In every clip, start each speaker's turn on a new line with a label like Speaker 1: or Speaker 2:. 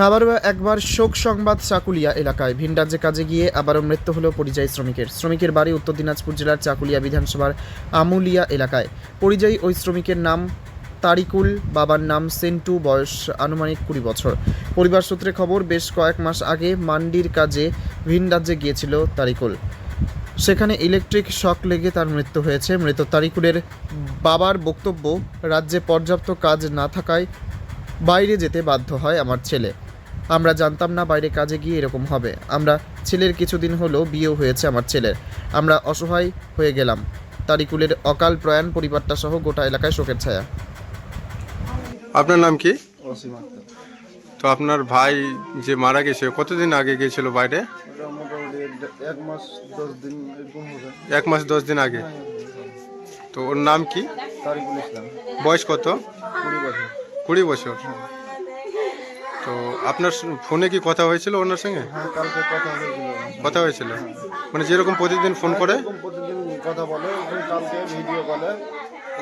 Speaker 1: আবারও একবার শোক সংবাদ চাকুলিয়া এলাকায়। ভিন রাজ্যে কাজে গিয়ে আবারও মৃত্যু হলো পরিযায়ী শ্রমিকের। শ্রমিকের বাড়ি উত্তর দিনাজপুর জেলার চাকুলিয়া বিধানসভার আমুলিয়া এলাকায়। পরিযায়ী ওই শ্রমিকের নাম তারিকুল, বাবার নাম সেন্টু, বয়স আনুমানিক কুড়ি বছর। পরিবার সূত্রে খবর, বেশ কয়েক মাস আগে মান্ডির কাজে ভিন রাজ্যে গিয়েছিল তারিকুল। সেখানে ইলেকট্রিক শক লেগে তার মৃত্যু হয়েছে। মৃত তারিকুলের বাবার বক্তব্য, রাজ্যে পর্যাপ্ত কাজ না থাকায় বাইরে যেতে বাধ্য হয় আমার ছেলে। আমরা জানতাম না বাইরে কাজে গিয়ে এরকম হবে। আমরা ছেলের কিছুদিন হলো বিয়েও হয়েছে আমার ছেলের। আমরা অসহায় হয়ে গেলাম। তারিকুলের অকাল প্রয়াণ পরিবারটা সহ গোটা এলাকায় শোকের ছায়া।
Speaker 2: আপনার নাম কি? তো আপনার ভাই যে মারা গেছে কতদিন আগে গিয়েছিল বাইরে?
Speaker 3: এক- মাস দশ দিন এরকম হবে।
Speaker 2: এক মাস দশ দিন আগে। তো ওর নাম কি? বয়স কত?
Speaker 3: কুড়ি বছর।
Speaker 2: কুড়ি বছর। তো আপনার ফোনে কি কথা হয়েছিল ওনার সঙ্গে?
Speaker 3: হ্যাঁ কালকে কথা হয়েছিল।
Speaker 2: কথা হয়েছিল। মানে যেরকম প্রতিদিন ফোন করে?
Speaker 3: প্রতিদিন কথা বলে কালকে ভিডিও কলে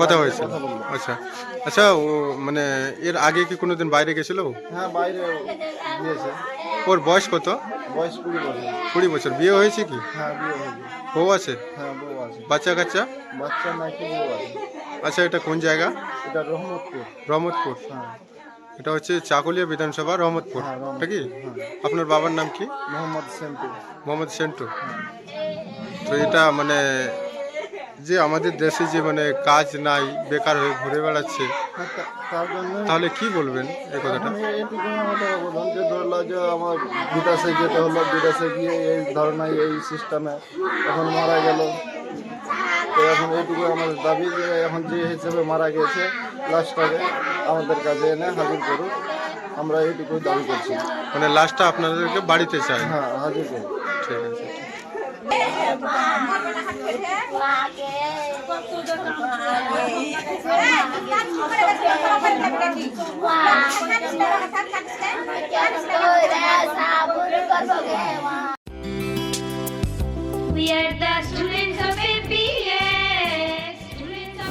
Speaker 2: কথা হয়েছিল। আচ্ছা। আচ্ছা ও মানে এর আগে কি কোনোদিন বাইরে গেছিল?
Speaker 3: হ্যাঁ বাইরে গিয়েছে।
Speaker 2: ওর বয়স কত?
Speaker 3: বয়স কুড়ি বছর।
Speaker 2: কুড়ি বছর। বিয়ে হয়েছে কি?
Speaker 3: হ্যাঁ বিয়ে হয়েছে।
Speaker 2: বউ আছে?
Speaker 3: হ্যাঁ বউ আছে।
Speaker 2: বাচ্চা কাচ্চা?
Speaker 3: বাচ্চা নাকি বউ আছে।
Speaker 2: আচ্ছা এটা কোন জায়গা?
Speaker 3: এটা রহমতপুর।
Speaker 2: রহমতপুর।
Speaker 3: হ্যাঁ।
Speaker 2: এটা হচ্ছে চাকুলিয়া বিধানসভা রহমতপুর।
Speaker 3: হ্যাঁ,
Speaker 2: নাকি?
Speaker 3: হ্যাঁ।
Speaker 2: আপনার বাবার নাম কি?
Speaker 3: মোহাম্মদ সেন্টু।
Speaker 2: মোহাম্মদ সেন্টু। তো এটা মানে যে আমাদের দেশে যে মানে কাজ নাই বেকার হয়ে ঘুরে বেড়াচ্ছে
Speaker 3: হ্যাঁ,
Speaker 2: তাহলে কি বলবেন এই কথাটা?
Speaker 3: যে ধরলো যে আমার বিদেশে যেতে হলো বিদেশে গিয়ে এই ধরনের এই সিস্টেমে। এখন মারা গেল। তো এখন এইটুকু আমাদের দাবি যে এখন যে হিসেবে মারা গেছে লাশটাকে আমাদের কাছে এনে হাজির করুন আমরা এইটুকুই দাবি করছি।
Speaker 2: মানে লাস্টটা আপনাদেরকে বাড়িতে চাই।
Speaker 3: হ্যাঁ হাজির করুন
Speaker 2: ঠিক আছে।
Speaker 4: We are the students